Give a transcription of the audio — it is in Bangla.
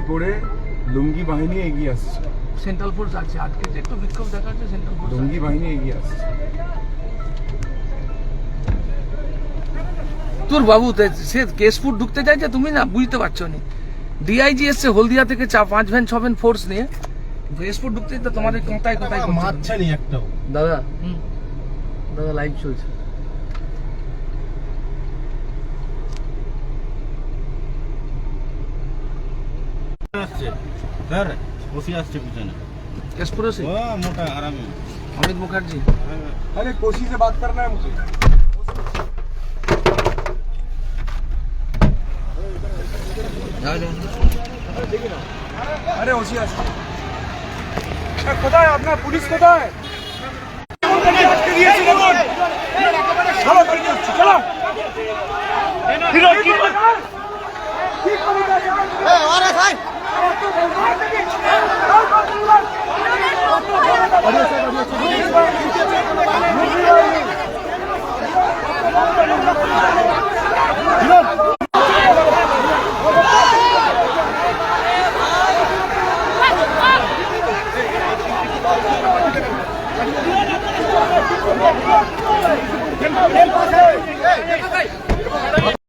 লুঙ্গি পরে লুঙ্গি বাহিনী এগিয়ে আসছে। সেন্ট্রাল ফোর্স আছে আজকে যে একটু বিক্ষোভ দেখাচ্ছে সেন্ট্রাল ফোর্স লুঙ্গি বাহিনী এগিয়ে আসছে। তোর বাবু সে কেশপুর ঢুকতে চাইছে তুমি না বুঝতে পারছ নি। ডিআইজি এসছে হলদিয়া থেকে চা পাঁচ ভ্যান ছ ভ্যান ফোর্স নিয়ে। কেশপুর ঢুকতে তো তোমাদের কোথায় কোথায়? মারছে নি একটাও। দাদা হুম। দাদা লাইভ চলছে। আসছে স্যার বসে আসছে পিছনে কেশপুর এসে ও মোটা আরামে অমিত মুখার্জি अरे कोशी से बात करना है मुझे আরে ওসি আছে এ, কোথায় আপনার পুলিশ কোথায় আটকে দিয়েছে দেখুন চলো Hey, hey, hey.